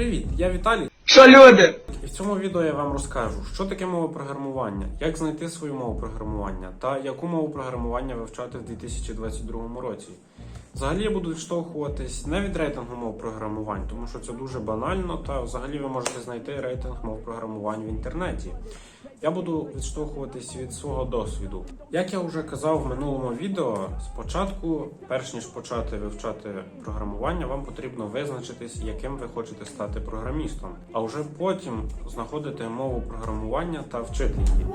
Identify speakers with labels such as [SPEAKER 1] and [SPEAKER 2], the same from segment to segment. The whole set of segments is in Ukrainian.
[SPEAKER 1] Привіт, я Віталій.
[SPEAKER 2] Що люди?
[SPEAKER 1] І в цьому відео я вам розкажу, що таке мова програмування, як знайти свою мову програмування та яку мову програмування вивчати в 2022 році. Взагалі я буду відштовхуватись не від рейтингу мов програмувань, тому що це дуже банально, та взагалі ви можете знайти рейтинг мов програмувань в інтернеті. Я буду відштовхуватись від свого досвіду. Як я вже казав в минулому відео, спочатку, перш ніж почати вивчати програмування, вам потрібно визначитись, яким ви хочете стати програмістом, а вже потім знаходити мову програмування та вчити її.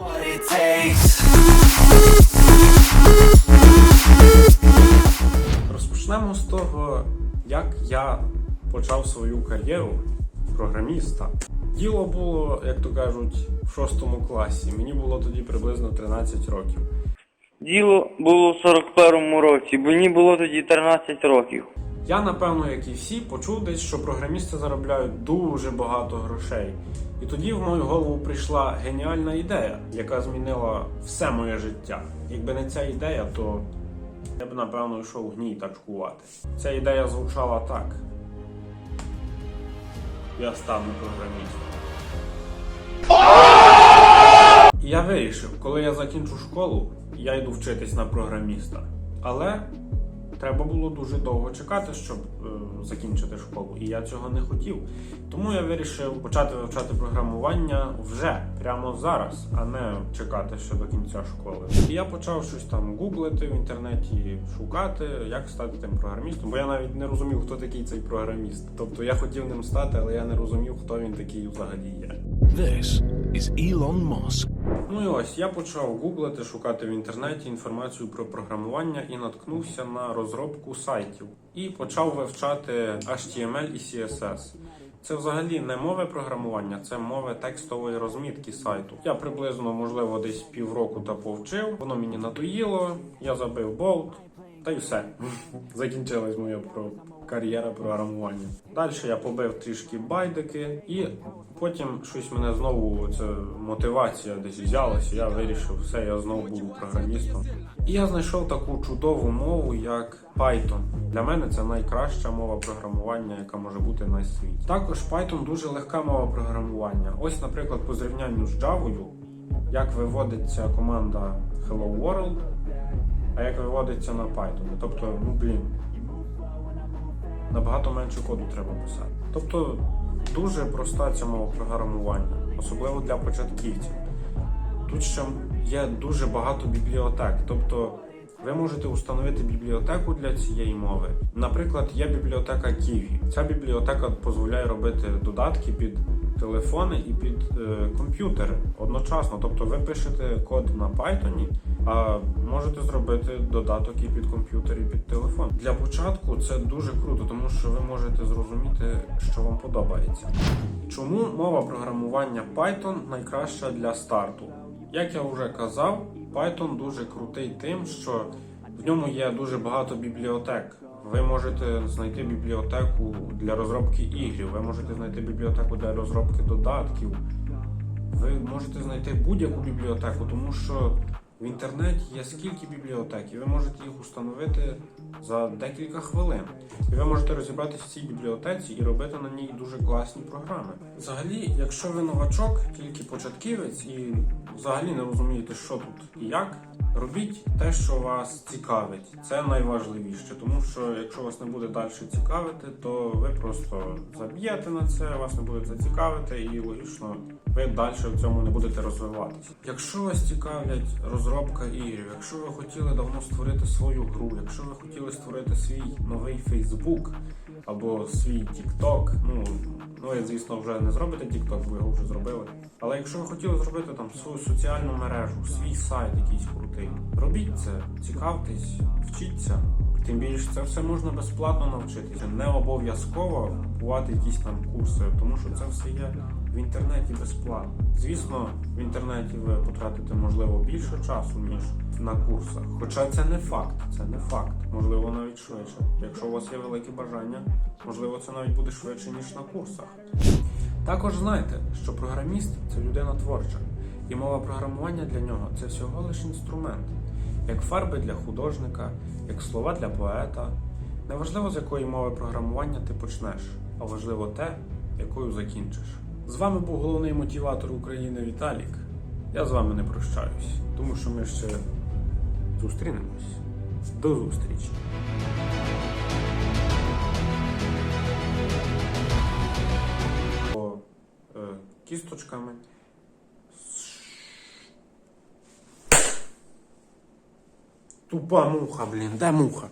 [SPEAKER 1] Розпочнемо з того, як я почав свою кар'єру програміста. Діло було, як то кажуть, в шостому класі. Мені було тоді приблизно 13 років.
[SPEAKER 3] Діло було в 41-му році, мені було тоді 13 років.
[SPEAKER 1] Я, напевно, як і всі, почув десь, що програмісти заробляють дуже багато грошей. І тоді в мою голову прийшла геніальна ідея, яка змінила все моє життя. Якби не ця ідея, то я б напевно йшов в гній тачкувати. Ця ідея звучала так. Я стану програмістом. Я вирішив, коли я закінчу школу, я йду вчитись на програміста. Але треба було дуже довго чекати, щоб е, закінчити школу, і я цього не хотів. Тому я вирішив почати вивчати програмування вже прямо зараз, а не чекати ще до кінця школи. І я почав щось там гуглити в інтернеті, шукати, як стати тим програмістом, бо я навіть не розумів, хто такий цей програміст. Тобто я хотів ним стати, але я не розумів, хто він такий взагалі є.
[SPEAKER 4] This is Elon Musk.
[SPEAKER 1] Ну і ось я почав гуглити, шукати в інтернеті інформацію про програмування і наткнувся на розробку сайтів і почав вивчати HTML і CSS. Це взагалі не мови програмування, це мови текстової розмітки сайту. Я приблизно, можливо, десь півроку та повчив. Воно мені надоїло, я забив болт, та й все. Закінчилась моя про кар'єра програмування. Далі я побив трішки байдики, і потім щось мене знову ця мотивація десь взялася. Я вирішив, все, я знову буду програмістом. І я знайшов таку чудову мову, як Python. Для мене це найкраща мова програмування, яка може бути на світі. Також Python дуже легка мова програмування. Ось, наприклад, по зрівнянню з Java, як виводиться команда Hello World, а як виводиться на Python. Тобто, ну блін, набагато менше коду треба писати. Тобто дуже проста ця мова програмування, особливо для початківців. Тут ще є дуже багато бібліотек. Тобто ви можете установити бібліотеку для цієї мови. Наприклад, є бібліотека Kiwi. Ця бібліотека дозволяє робити додатки під телефони і під е, комп'ютери одночасно. Тобто ви пишете код на Python, а можете зробити додаток і під комп'ютер, і під телефон. Для початку це дуже круто, тому що ви можете зрозуміти, що вам подобається. Чому мова програмування Python найкраща для старту? Як я вже казав, Python дуже крутий тим, що в ньому є дуже багато бібліотек. Ви можете знайти бібліотеку для розробки ігрів, ви можете знайти бібліотеку для розробки додатків. Ви можете знайти будь-яку бібліотеку, тому що в інтернеті є скільки бібліотек, і ви можете їх установити за декілька хвилин. І ви можете розібратися в цій бібліотеці і робити на ній дуже класні програми. Взагалі, якщо ви новачок, тільки початківець і взагалі не розумієте, що тут і як, робіть те, що вас цікавить. Це найважливіше, тому що якщо вас не буде далі цікавити, то ви просто заб'єте на це, вас не буде це цікавити, і логічно ви далі в цьому не будете розвиватися. Якщо вас цікавлять розробка ігрів, якщо ви хотіли давно створити свою гру, якщо ви хотіли створити свій новий Facebook або свій TikTok, ну ну ви, звісно, вже не зробите TikTok, бо його вже зробили. Але якщо ви хотіли зробити там свою соціальну мережу, свій сайт якийсь крутий, робіть це, цікавтесь, вчіться. Тим більше це все можна безплатно навчитися. Не обов'язково купувати якісь там курси, тому що це все є в інтернеті безплатно. Звісно, в інтернеті ви потратите можливо більше часу, ніж на курсах. Хоча це не факт, це не факт. Можливо, навіть швидше. Якщо у вас є велике бажання, можливо, це навіть буде швидше, ніж на курсах. Також знайте, що програміст це людина творча, і мова програмування для нього це всього лише інструмент, як фарби для художника, як слова для поета. Неважливо, з якої мови програмування ти почнеш, а важливо те, якою закінчиш. З вами був головний мотиватор України Віталік. Я з вами не прощаюсь, тому що ми ще зустрінемось. До зустрічі! Е, кісточками. Тупа муха, блін, де муха?